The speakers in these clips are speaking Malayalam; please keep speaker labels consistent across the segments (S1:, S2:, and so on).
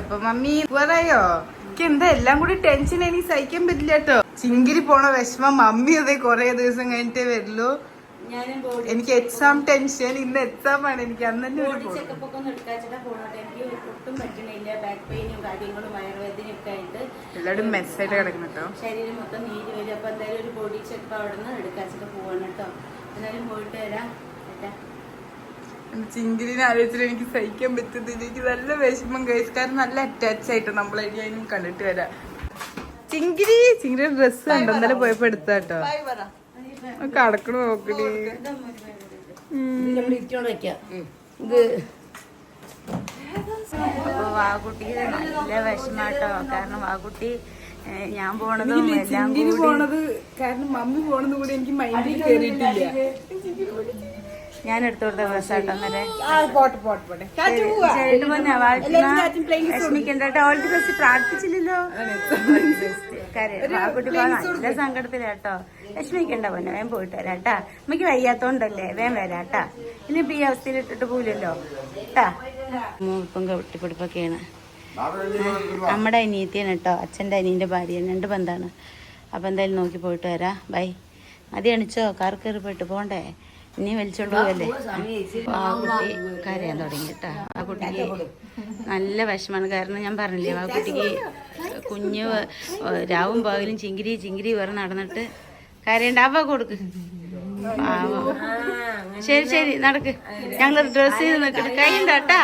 S1: അപ്പൊ മമ്മി പറയോ എന്താ എല്ലാം കൂടി ടെൻഷൻ എനിക്ക് സഹിക്കാൻ പറ്റില്ല കേട്ടോ. ചിങ്കിരി പോണ വിഷമം മമ്മി അതെ കൊറേ ദിവസം കഴിഞ്ഞിട്ടേ വരുള്ളൂ. എനിക്ക് എക്സാം ടെൻഷൻ ഇന്ന് എക്സാം ആണ്. എനിക്ക് അന്ന് തന്നെ ഒരു എല്ലാവരും മെസ്സായിട്ട് കിടക്കണം കേട്ടോ.
S2: ശരീരം മൊത്തം നീര് വരും. അപ്പൊ എന്തായാലും ഒരു ബോഡി ചെക്കപ്പ് അവിടെ നിന്ന് എടുക്കാച്ചിട്ട് പോവാണ് കേട്ടോ. എന്തായാലും പോയിട്ട് വരാം. ഏട്ടാ
S1: ചിങ്കിരിനെ ആലോചിച്ചിട്ട് എനിക്ക് സഹിക്കാൻ പറ്റുന്നില്ല. എനിക്ക് നല്ല വിഷമം ഗൈസ് കാരണം നല്ല അറ്റാച്ച് ആയിട്ട് നമ്മൾ അതിനും കണ്ടിട്ട് വരാം. ചിങ്കിരി ചിങ്കിരി ഡ്രസ്സ് കണ്ടോ? ഇന്നലെ പോയപ്പോ എടുത്താട്ടോ. കടക്കണു കടക്കണ നോക്കടി
S2: ഇത്
S3: അപ്പൊ വാഗുട്ടി നല്ല വിഷമാട്ടോ. കാരണം വാഗുട്ടി ഞാൻ പോണതും എല്ലാം
S1: പോണത് കാരണം മമ്മി പോണത് കൂടി എനിക്ക് മൈൻഡിൽ കയറിയിട്ടില്ല
S3: ഞാൻ എടുത്തു കൊടുത്ത ഡ്രസ്സാട്ടോ അന്നേരെ വിഷമിക്കണ്ടോ ഓൾഡ് ബസ് പ്രാർത്ഥിച്ചില്ലല്ലോ? പോകാൻ നല്ല സങ്കടത്തിലാട്ടോ വിഷമിക്കണ്ട പൊന്നെ? വേഗം പോയിട്ട് വരാട്ടാ നമുക്ക് വയ്യാത്തോണ്ടല്ലേ? വേഗം വരാട്ടാ ഇനിയിപ്പോ ഈ അവസ്ഥയിൽ ഇട്ടിട്ട് പോലല്ലോ ട്ടാ മൂപ്പം കെട്ടിപ്പിടിപ്പൊക്കെയാണ് നമ്മുടെ അനിയത്തിയാണ് കേട്ടോ അച്ഛന്റെ അനിയന്റെ ഭാര്യ. രണ്ട് ബന്ധാണ്. അപ്പം എന്തായാലും നോക്കി പോയിട്ട് വരാം. ബൈ. മതി അണിച്ചോ. കാർ കയറി പോയിട്ട് പോണ്ടേ? ഇനി വലിച്ചോണ്ട് പോവല്ലേ? ആ കുട്ടി കരയാൻ തുടങ്ങി കേട്ടോ. ആ കുട്ടിക്ക് നല്ല വിഷമാണ് കാരണം ഞാൻ പറഞ്ഞില്ലേ ആ കുട്ടിക്ക് കുഞ്ഞ് രാവും പകലും ചിങ്കിരി ചിങ്കിരി വേറെ നടന്നിട്ട് കരയണ്ട. അവ കൊടുക്ക്. ശരി ശരി നടക്ക്. ഞങ്ങൾ ഡ്രസ് ചെയ്ത് നിൽക്കട്ടെ കേട്ടാ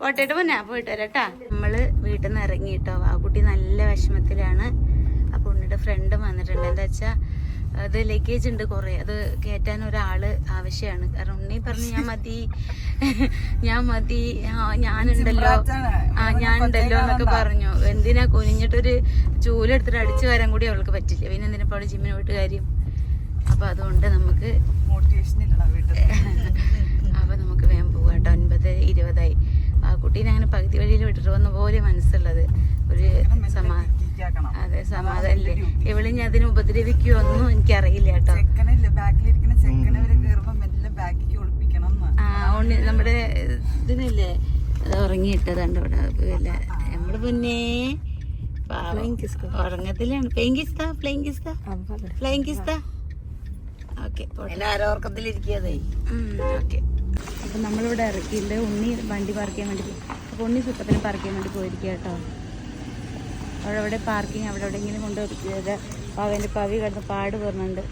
S3: പോട്ടെ പോന്നെ? പോയിട്ട് വരാട്ടാ നമ്മൾ വീട്ടിൽ നിന്ന് ഇറങ്ങി കേട്ടോ ആ കുട്ടി നല്ല വിഷമത്തിലാണ്. ആ ഉണ്ണിയുടെ ഫ്രണ്ടും വന്നിട്ടുണ്ട്. എന്താ വെച്ചാ അത് ലഗേജ് ഉണ്ട് കുറെ. അത് കയറ്റാൻ ഒരാൾ ആവശ്യമാണ് കാരണം ഉണ്ണി പറഞ്ഞു ഞാൻ മതി. ഞാൻ മതി. ഞാനുണ്ടല്ലോ. ആ ഞാനുണ്ടല്ലോ എന്നൊക്കെ പറഞ്ഞു. എന്തിനാ കുനിഞ്ഞിട്ടൊരു ചൂലെടുത്തിട്ട് അടിച്ചു വരാൻ കൂടി അവൾക്ക് പറ്റില്ല. പിന്നെ എന്തിനാ അവൾ ജിമ്മിന് പോയിട്ട് കാര്യം? അപ്പൊ അതുകൊണ്ട് നമുക്ക്
S1: മോട്ടിവേഷൻ
S3: അപ്പൊ നമുക്ക് വേഗം പോവാട്ടോ. ഒൻപത് ഇരുപതായി. പകുതി വഴിയിൽ വിട്ടിട്ട് വന്ന പോലെ മനസ്സുള്ളത്. ഒരു സമാ അതെ സമാധാനല്ലേ? ഇവളെ ഞാൻ അതിനെ ഉപദ്രവിക്കോ ഒന്നും എനിക്കറിയില്ല കേട്ടോ. ആ നമ്മുടെ ഇതിനല്ലേ അത് ഉറങ്ങിയിട്ടതാണ്ട് ഇവിടെ പിന്നെ നമ്മുടെ പിന്നെ. ഉറങ്ങത്തിലാണ്. പ്ലെയിങ് കിസ്ത കിസ്ത ഓക്കെ
S2: ആരോർക്കത്തിലിരിക്കാതെ
S3: ഓക്കെ അപ്പം നമ്മളിവിടെ ഇറക്കിയിട്ടുണ്ട് ഉണ്ണി വണ്ടി പാർക്ക് ചെയ്യാൻ വേണ്ടി അപ്പോൾ ഉണ്ണി സുഖത്തിന് പാർക്ക് ചെയ്യാൻ വേണ്ടി പോയിരിക്കുക കേട്ടോ. അവിടെ അവിടെ പാർക്കിങ് അവിടെ എവിടെയെങ്കിലും കൊണ്ട് നിർത്തിയത് അവന്റെ പവി കിടന്ന് പാട് പറഞ്ഞുണ്ട്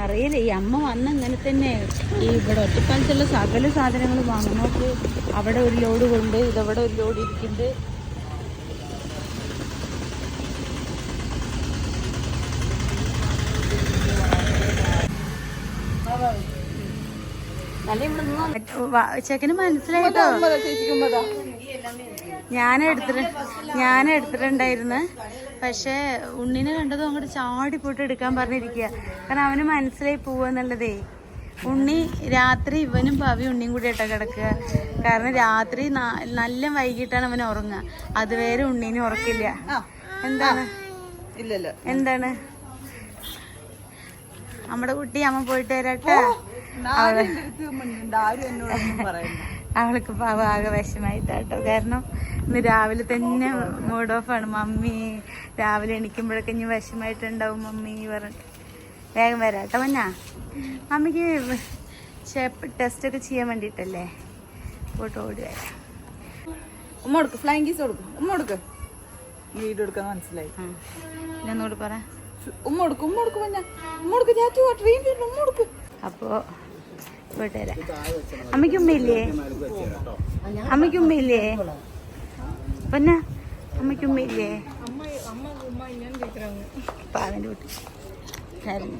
S3: അറിയില്ല ഈ അമ്മ വന്ന ഇങ്ങനെ തന്നെ. ഈ ഇവിടെ ഒറ്റപ്പാലത്തുള്ള സകല സാധനങ്ങൾ വാങ്ങും നോക്ക് അവിടെ ഒരു ലോഡ് കൊണ്ട് ഇതവിടെ ഒരു ലോഡ് ഇരിക്കുന്നുണ്ട് വ- ചെക്കന് മനസ്സിലായിട്ടോ? ഞാൻ എടുത്തിട്ട് ഞാൻ എടുത്തിട്ടുണ്ടായിരുന്നു. പക്ഷെ ഉണ്ണിനെ കണ്ടതും അങ്ങോട്ട് ചാടി പോയിട്ട് എടുക്കാൻ പറഞ്ഞിരിക്കുക. കാരണം അവന് മനസ്സിലായി പോവാന്നുള്ളതേ ഉണ്ണി രാത്രി ഇവനും ഭാവി ഉണ്ണിയും കൂടി ഇട്ട കിടക്കുക. കാരണം രാത്രി നല്ല വൈകിട്ടാണ് അവൻ ഉറങ്ങുക. അതുവരെ ഉണ്ണീനെ ഉറക്കില്ല. എന്താണ്?
S1: ഇല്ലല്ലോ.
S3: എന്താണ്? നമ്മുടെ കുട്ടി അമ്മ പോയിട്ട് വരാട്ടെ അവൾക്ക് പാവ ആകെ വിഷമായിട്ടാട്ടോ കാരണം ഇന്ന് രാവിലെ തന്നെ മൂഡ് ഓഫ് ആണ്. മമ്മി രാവിലെ എണീക്കുമ്പോഴൊക്കെ ഇനി വിഷമായിട്ടുണ്ടാവും മമ്മി പറഞ്ഞു വേഗം വരാട്ടോ മഞ്ഞ. മമ്മിക്ക് ടെസ്റ്റ് ഒക്കെ ചെയ്യാൻ വേണ്ടിയിട്ടല്ലേ? ഫോട്ടോ ഓടി വരാം.
S1: ഉമ്മ കൊടുക്ക്. ഫ്ലൈങ് കീസ് കൊടുക്കും. ഉമ്മ കൊടുക്ക്. വീട് എടുക്കാൻ മനസ്സിലായി.
S3: ഞാൻ ഇനി പറ.
S1: ഉമ്മ കൊടുക്കും. ഉമ്മ കൊടുക്കും മഞ്ഞ. ഉമ്മ കൊടുക്കും. ഞാൻ ട്രെയിൻ ഉമ്മ കൊടുക്കും.
S3: അപ്പോൾ പോയിട്ട് വരാം അമ്മയ്ക്ക് ഉമ്മയില്ലേ? അമ്മയ്ക്ക് ഉമ്മയില്ലേ? പിന്നെ അമ്മയ്ക്ക് ഉമ്മയില്ലേ? പാവന്റെ കുട്ടി കരഞ്ഞു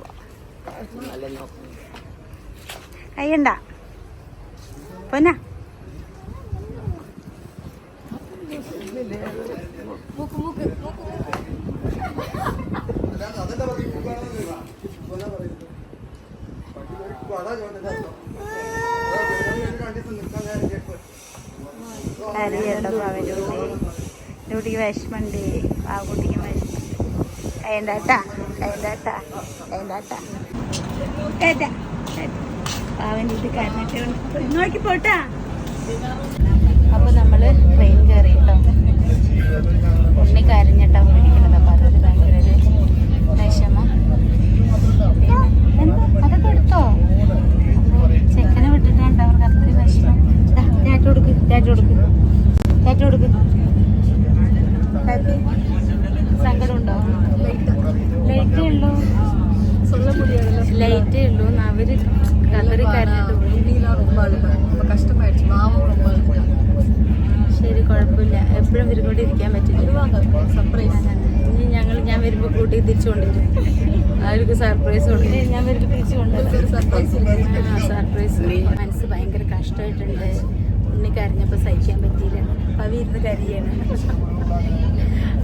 S3: കയ്യണ്ട പൊന്ന. പാവന്റെ കുട്ടി കുട്ടിക്ക് വിഷമുണ്ട്. ആ കുട്ടിക്ക് വിഷമുണ്ട് നമ്മൾ ട്രെയിൻ കയറി ഉണ്ണി കരഞ്ഞിട്ടാ പിടിക്കുന്നത് അപ്പൊ അതൊരു ഭയങ്കര ഒരു വിഷമം. എന്താ അതൊക്കെ എടുത്തോ? ചെക്കനെ വിട്ടിട്ടുണ്ട്? അവർക്ക് അത്രയും വിഷമം. ടാറ്റ കൊടുക്ക് ടാറ്റ കൊടുക്ക് ടാറ്റ കൊടുക്ക് ഹാപ്പി സങ്കടമുണ്ടോ? ലൈറ്റേ ഉള്ളൂ. ലൈറ്റേ ഉള്ളൂ. അവർ പോയി. ശരി കുഴപ്പമില്ല. എപ്പോഴും ഇവരുകൊണ്ട് ഇരിക്കാൻ പറ്റില്ല. ഇനി ഞങ്ങൾ ഞാൻ വരുമ്പോൾ കൂട്ടി തിരിച്ചു കൊണ്ടുവരും. അവർക്ക് സർപ്രൈസ് കൊടുക്കും. ഞാൻ വരുമ്പോൾ തിരിച്ചു കൊണ്ടുവരും. സർപ്രൈസ് മനസ്സ് ഭയങ്കര കഷ്ടമായിട്ടുണ്ട്. ഉണ്ണി കരഞ്ഞപ്പോൾ സഹിക്കാൻ പറ്റിയില്ല. പവി ഇരുന്ന് കരിയാണ്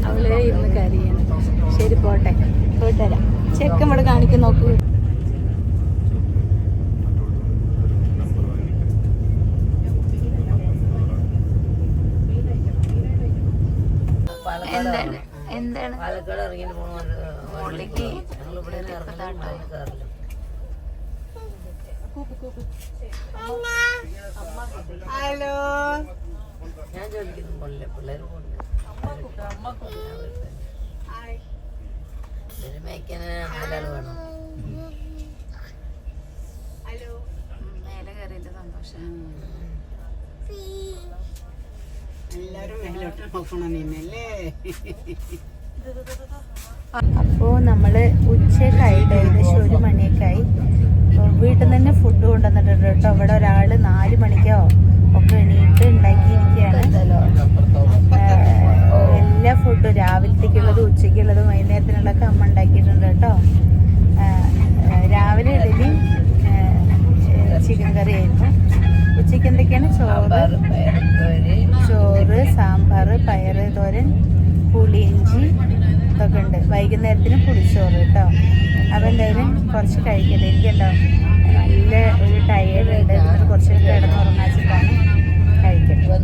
S3: അവളെ ഇരുന്ന് കരിയാണ് ശരി പോട്ടെ പോയിട്ട് വരാം ചെക്കൻ ഇവിടെ കാണിക്കും നോക്കൂ എന്താണ് എന്താണ്
S4: പാലക്കാട് ഇറങ്ങിയിട്ട് പോകണം
S3: മോളിലേക്ക്
S4: ഞങ്ങൾ ഇവിടെ കയറില്ല
S1: ഹലോ
S4: ജോലിക്കൊന്നും പോണില്ല. പിള്ളേർ ഇതിന് മേയ്ക്കാന് നാലാൾ വേണം
S3: മേലെ കയറിയില്ല സന്തോഷം.
S5: എല്ലാരും മേലോട്ട് നോക്കണം നിന്നല്ലേ.
S3: അപ്പോൾ നമ്മൾ ഉച്ചക്കായിട്ട് ഏകദേശം ഒരു മണിയൊക്കെ ആയി. വീട്ടിൽ നിന്ന് തന്നെ ഫുഡ് കൊണ്ടുവന്നിട്ടുണ്ട് കേട്ടോ. അവിടെ ഒരാൾ നാല് മണിക്കോ ഒക്കെ എണീറ്റ് ഉണ്ടാക്കിയിരിക്കുകയാണ്. എല്ലാ ഫുഡും രാവിലത്തേക്കുള്ളതും ഉച്ചയ്ക്കുള്ളതും വൈകുന്നേരത്തിനുള്ളതൊക്കെ അമ്മ ഉണ്ടാക്കിയിട്ടുണ്ട് കേട്ടോ. രാവിലെ ഇഡലി ചിക്കൻ കറി ആയിരുന്നു. ഉച്ചയ്ക്ക് എന്തൊക്കെയാണ്? ചോറ് ചോറ് സാമ്പാർ പയർ തോരൻ പുളിയിഞ്ചി ഇതൊക്കെ ഉണ്ട്. വൈകുന്നേരത്തിന് പുളിച്ചോറ് കേട്ടോ. എന്തായാലും കുറച്ച് കഴിക്കട്ടെ. എനിക്കുണ്ടോ നല്ല ഒരു ടയേർഡ് ഉണ്ട് കുറച്ച് കിടന്നുറങ്ങാച്ചിട്ടാണ് കഴിക്കട്ടെ.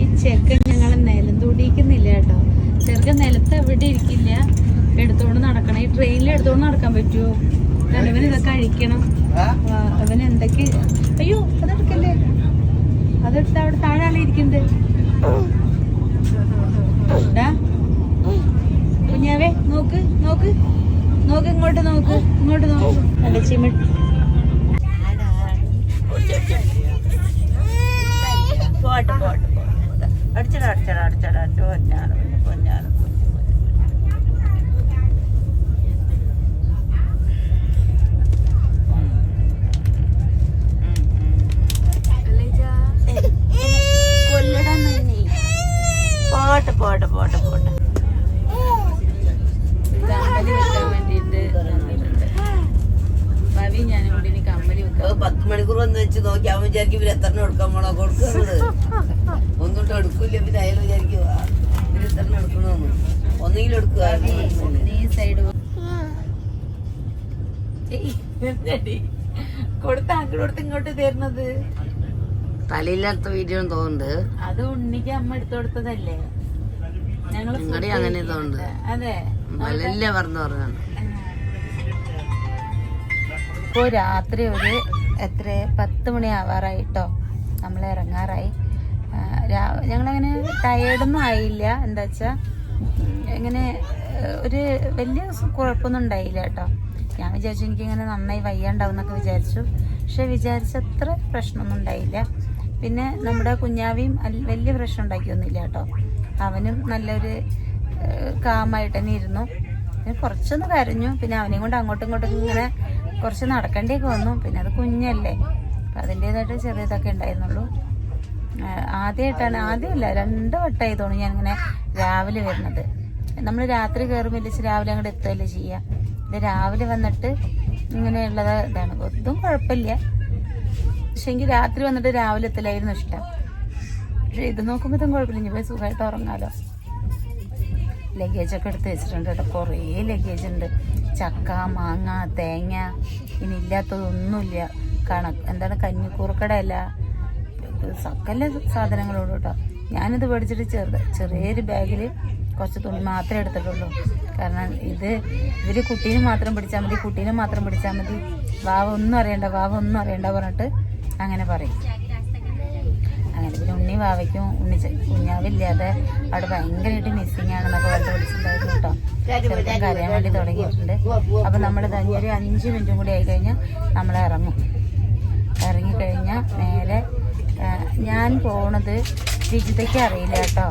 S3: ഈ ചെക്കൻ ഞങ്ങൾ നിലം തുടിക്കുന്നില്ല കേട്ടോ. ചെറുക്കൻ നിലത്ത് എവിടെ ഇരിക്കില്ല. എടുത്തോണ്ട് നടക്കണം. ഈ ട്രെയിനിൽ എടുത്തോണ്ട് നടക്കാൻ പറ്റുമോ കാരണം ഇവൻ ഇതൊക്കെ കഴിക്കണം അവൻ എന്തൊക്കെ അയ്യോ അതെടുക്കല്ലേ അതെടുത്ത് അവിടെ താഴെ ആളെ ഇരിക്കുന്നുണ്ട്. കുഞ്ഞാവേ നോക്ക് നോക്ക്. നോക്ക് ഇങ്ങോട്ട് നോക്ക് ഇങ്ങോട്ട് നോക്ക്. അല്ല ചിമി
S4: പോട്ടെ പോട്ടെ അടിച്ചടാ അടിച്ചട അടിച്ചട അടിച്ചു പൊന്നാണ് പൊന്നാണ്
S3: കൊല്ലടാൻ തന്നെ
S4: പോട്ടെ പോട്ടെ പോട്ടെ പോട്ടെ
S3: കമ്മൽ വെക്കാൻ വേണ്ടിയിട്ട് വന്നിട്ടുണ്ട് പവി ഞാനും കൂടി ഇനി കമ്മൽ വെക്കാം
S4: പത്ത് മണിക്കൂർ വന്ന് വെച്ച് നോക്കി അവൻ വിചാരിക്കും ഇവർ പോണോ കൊടുക്കുന്നത് ഒന്നും എടുക്കൂല പിന്നെ അയാൾ വിചാരിക്കുക "ആ, ഇവർ എടുക്കണമെന്ന്. ഒന്നെങ്കിലും എടുക്കുക
S3: സൈഡ് കൊടുത്ത അങ്ങോട്ട് കൊടുത്ത് ഇങ്ങോട്ട് തരുന്നത്.
S4: തലയില്ലാത്ത വീഡിയോ തോന്നുന്നുണ്ട്.
S3: അത് ഉണ്ണിക്ക് അമ്മ എടുത്തു കൊടുത്തതല്ലേ? ഞങ്ങൾ food
S4: അങ്ങനെ. തോന്നുന്നുണ്ട്.
S3: അതെ.
S4: നല്ല പറഞ്ഞു പറഞ്ഞാണ്
S3: ഇപ്പോൾ രാത്രി ഒരു എത്ര പത്ത് മണി ആവാറായിട്ടോ? നമ്മൾ ഇറങ്ങാറായി ഞങ്ങളങ്ങനെ ടയേർഡൊന്നും ആയില്ല. എന്താ വെച്ചാൽ ഇങ്ങനെ ഒരു വലിയ കുഴപ്പമൊന്നും ഉണ്ടായില്ല കേട്ടോ. ഞാൻ വിചാരിച്ചു എനിക്കിങ്ങനെ നന്നായി വയ്യാണ്ടാവും എന്നൊക്കെ വിചാരിച്ചു. പക്ഷെ വിചാരിച്ചത്ര പ്രശ്നമൊന്നും ഉണ്ടായില്ല. പിന്നെ നമ്മുടെ കുഞ്ഞാവിയും വലിയ പ്രശ്നം ഉണ്ടാക്കിയൊന്നുമില്ല കേട്ടോ. അവനും നല്ലൊരു കാമായിട്ട് തന്നെ ഇരുന്നു. പിന്നെ കുറച്ചൊന്ന് കരഞ്ഞു. പിന്നെ അവനെയും കൊണ്ട് അങ്ങോട്ടും ഇങ്ങോട്ടും ഇങ്ങനെ കുറച്ച് നടക്കേണ്ടിയൊക്കെ വന്നു. പിന്നെ അത് കുഞ്ഞല്ലേ. അതിന്റേതായിട്ട് ചെറിയതൊക്കെ ഉണ്ടായിരുന്നുള്ളൂ. ആദ്യമായിട്ടാണ് ആദ്യമല്ല രണ്ട് വട്ടമായി തോന്നി ഞാൻ ഇങ്ങനെ രാവിലെ വരുന്നത്. നമ്മൾ രാത്രി കയറുമ്പോൾ രാവിലെ അങ്ങോട്ട് എത്തുകയല്ലേ ചെയ്യുക ഇത് രാവിലെ വന്നിട്ട് ഇങ്ങനെയുള്ളത് ഇതാണ്. ഒന്നും കുഴപ്പമില്ല. പക്ഷെ എനിക്ക് രാത്രി വന്നിട്ട് രാവിലെ എത്തലായിരുന്നു ഇഷ്ടം. പക്ഷെ ഇത് നോക്കുമ്പോൾ ഇതും കുഴപ്പമില്ല. ഇനി പോയി സുഖമായിട്ട് ഉറങ്ങാലോ. ലഗേജൊക്കെ എടുത്ത് വെച്ചിട്ടുണ്ട് കേട്ടോ. കുറേ ലഗേജ് ഉണ്ട്. ചക്ക മാങ്ങ തേങ്ങ ഇനി ഇല്ലാത്തതൊന്നുമില്ല. കണക്ക് എന്താണ് കഞ്ഞിക്കൂർക്കട അല്ല. സകല സാധനങ്ങളോട് കേട്ടോ ഞാനിത് മേടിച്ചിട്ട് ചെറുത് ചെറിയൊരു ബാഗിൽ കുറച്ച് തുണി മാത്രമേ എടുത്തിട്ടുള്ളൂ. കാരണം ഇത് ഇവർ കുട്ടീനെ മാത്രം പിടിച്ചാൽ മതി കുട്ടീനെ മാത്രം പിടിച്ചാൽ മതി. വാവ ഒന്നും അറിയണ്ട വാവ ഒന്നും അറിയണ്ട പറഞ്ഞിട്ട് അങ്ങനെ പറയും. അങ്ങനെ പിന്നെ ഉണ്ണി വാവയ്ക്കും ഉണ്ണി കുഞ്ഞാവില്ലാതെ അവിടെ ഭയങ്കരമായിട്ട് മിസ്സിങ് ആണെന്നൊക്കെ പറഞ്ഞ് വിളിച്ചിട്ടുണ്ടായിരുന്നു കേട്ടോ ചെറുപ്പം കരയാൻ വേണ്ടി തുടങ്ങിയിട്ടുണ്ട്. അപ്പം നമ്മൾ ഒരു അഞ്ച് മിനിറ്റും കൂടി ആയി കഴിഞ്ഞാൽ നമ്മൾ ഇറങ്ങും. ഇറങ്ങിക്കഴിഞ്ഞാൽ നേരെ ഞാൻ പോണത് വിജിതയ്ക്ക് അറിയില്ല കേട്ടോ.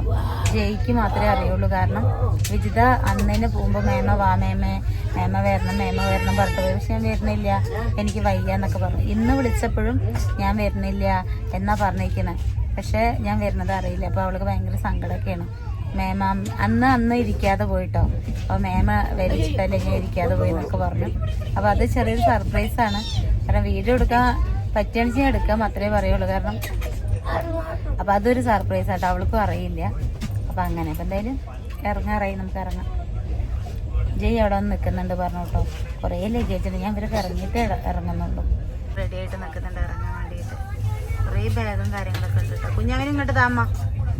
S3: ജയിക്ക് മാത്രമേ അറിയുള്ളൂ. കാരണം വിജിത അന്നേനെ പോകുമ്പോൾ മേമ വാ മേമേ മേമ വരണം മേമ വരണം പറഞ്ഞിട്ട് പോയി. പക്ഷെ ഞാൻ വരുന്നില്ല. എനിക്ക് വയ്യ എന്നൊക്കെ പറഞ്ഞു. ഇന്ന് വിളിച്ചപ്പോഴും ഞാൻ വരുന്നില്ല എന്നാ പറഞ്ഞിരിക്കണേ പക്ഷേ ഞാൻ വരുന്നത് അറിയില്ല. അപ്പോൾ അവൾക്ക് ഭയങ്കര സങ്കടമൊക്കെയാണ്. മേമ അന്ന് അന്ന് ഇരിക്കാതെ പോയിട്ടോ. അപ്പോൾ മേമ വരിച്ചിട്ടല്ലേ ഞാൻ ഇരിക്കാതെ പോയി എന്നൊക്കെ പറഞ്ഞു. അപ്പോൾ അത് ചെറിയൊരു സർപ്രൈസാണ് കാരണം വീഡിയോ എടുക്കാൻ പറ്റുകയാണെന്ന് വെച്ചാൽ എടുക്കാം അത്രേ പറയുള്ളൂ. കാരണം അപ്പം അതൊരു സർപ്രൈസ് ആട്ടോ. അവൾക്കും അറിയില്ല. അപ്പം അങ്ങനെ. അപ്പം എന്തായാലും ഇറങ്ങാറായി. നമുക്ക് ഇറങ്ങാം. ജയ് അവിടെ വന്ന് നിൽക്കുന്നുണ്ട് പറഞ്ഞു കേട്ടോ കുറേ ലഗേജ് ഉണ്ട്. ഞാൻ ഇവരൊക്കെ ഇറങ്ങിയിട്ട് ഇറങ്ങുന്നുണ്ട് ഇറങ്ങുന്നുള്ളൂ. റെഡി ആയിട്ട് നിൽക്കുന്നുണ്ട് ഇറങ്ങാൻ വേണ്ടിയിട്ട്. കുറേ ബാഗും കാര്യങ്ങളൊക്കെ ഉണ്ട് കേട്ടോ കുഞ്ഞവനും ഇങ്ങോട്ട് താമ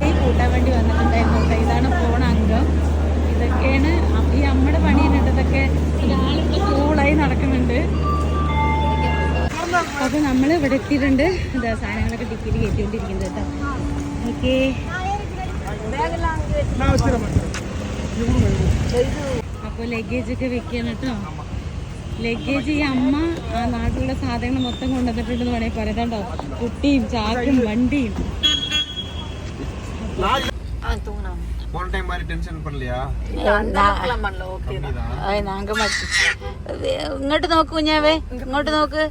S1: ഈ കൂട്ടാൻ വേണ്ടി വന്നിട്ടുണ്ടായിരുന്നു. ഇതാണ് ഫോൺ അംഗം. ഇതൊക്കെയാണ് ഈ അമ്മയുടെ പണിയുണ്ട് ഇതൊക്കെ അപ്പൊ നമ്മൾ ഇവിടെ എത്തിയിട്ടുണ്ട് ഇതാ സാധനങ്ങളൊക്കെ ടിക്കറ്റ് കയറ്റിക്കൊണ്ടിരിക്കുന്നത് കേട്ടോ ഓക്കേ അപ്പൊ ലഗേജ് ഒക്കെ വെക്കണം കേട്ടോ ലഗേജ് ഈ അമ്മ ആ നാട്ടിലുള്ള സാധനങ്ങൾ മൊത്തം കൊണ്ടുവന്നിട്ടുണ്ടെന്ന് വേണമെങ്കിൽ പറയാം കേട്ടോ കുട്ടിയും ചാക്കും വണ്ടിയും
S6: போன டைம் மாதிரி டென்ஷன் பண்ணலையா
S3: നാങ്ക മതി ഇങ്ങോട്ട് നോക്ക് കുഞ്ഞാവേ ഇങ്ങോട്ട് നോക്ക്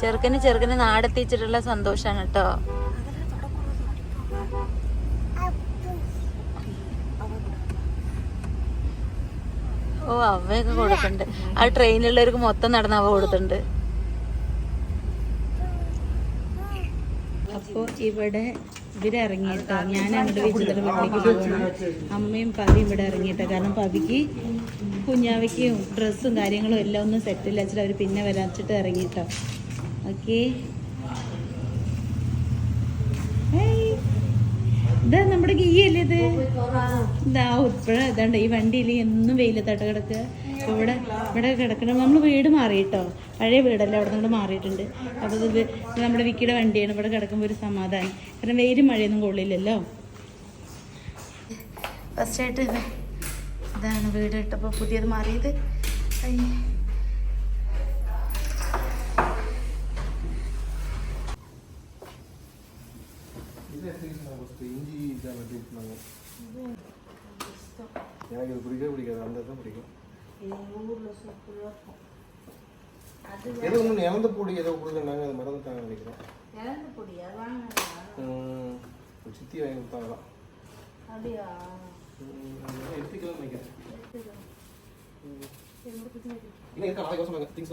S3: ചെറുക്കന് ചെറുക്കന് നാടെത്തിച്ചിട്ടുള്ള സന്തോഷാണ് കേട്ടോ. ഓ അവയൊക്കെ കൊടുക്കണ്ട്. ആ ട്രെയിനിലുള്ളവർക്ക് മൊത്തം നടന്ന് അവ കൊടുത്തിട്ടുണ്ട്.
S1: അപ്പോൾ ഇവിടെ ഇവർ ഇറങ്ങിയിട്ടോ ഞാൻ അങ്ങോട്ട് വിചിത്ര വീട്ടിലേക്ക് പോകണം അമ്മയും പവിയും ഇവിടെ ഇറങ്ങിയിട്ടോ കാരണം പവിക്ക് കുഞ്ഞാവയ്ക്കും ഡ്രസ്സും കാര്യങ്ങളും എല്ലാം ഒന്നും സെറ്റില്ല വെച്ചിട്ട് അവർ പിന്നെ വരാച്ചിട്ട് ഇറങ്ങിയിട്ടോ ഓക്കെ ഇതാ നമ്മുടെ ഗീ ഇത്? ഇതാ ഇപ്പോഴാ ഇതാണ്ട് ഈ വണ്ടിയിൽ എന്നും വെയിലത്താട്ട കിടക്കുക ഇവിടെ ഇവിടെ കിടക്കണം നമ്മൾ വീട് മാറിയിട്ടോ. പഴയ വീടല്ലേ അവിടെ നിന്ന് മാറിയിട്ടുണ്ട്. അപ്പോൾ ഇത് നമ്മുടെ വിക്കിയുടെ വണ്ടിയാണ്. ഇവിടെ കിടക്കുമ്പോൾ ഒരു സമാധാനം. കാരണം വെയിലും മഴയൊന്നും കൊള്ളില്ലല്ലോ.
S3: ഫസ്റ്റ് ആയിട്ട് ഇതാണ് വീട് ഇട്ടപ്പോൾ പുതിയത് മാറിയത്.
S6: எனக்கு இது பிடிக்கவே பிடிக்காது. அந்த தான் பிடிக்கும். ஏதோ ஒன்று இறந்த பொடி ஏதோ கொடுத்துருந்தாங்க. அது மறந்துட்டாங்க நினைக்கிறேன். ம், ஒரு சித்தி வாங்கி கொடுத்தாங்களாம் எடுத்துக்கலாம் நினைக்கிறேன். இல்லை இருக்கா நாளைக்கு திங்ஸ்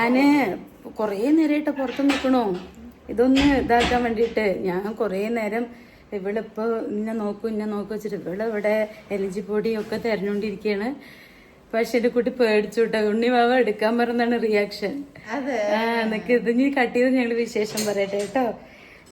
S1: ഞാൻ കുറേ നേരമായിട്ട് പുറത്ത് നിൽക്കണോ. ഇതൊന്ന് ഇതാക്കാൻ വേണ്ടിയിട്ട് ഞാൻ കുറേ നേരം ഇവളിപ്പോ ഇന്നെ നോക്കൂ ഇന്നെ നോക്കൂ വെച്ചിട്ട് ഇവിടെ ഇവിടെ എലജി പൊടിയൊക്കെ തെരഞ്ഞോണ്ടിരിക്കുകയാണ് പക്ഷെ എന്റെ കുട്ടി പേടിച്ചുട്ടോ. ഉണ്ണിമാവ എടുക്കാൻ പറഞ്ഞാണ് റിയാക്ഷൻ ആ നിനക്ക് ഇത് നീ കട്ട് ചെയ്ത് ഞങ്ങൾ വിശേഷം പറയട്ടെ കേട്ടോ.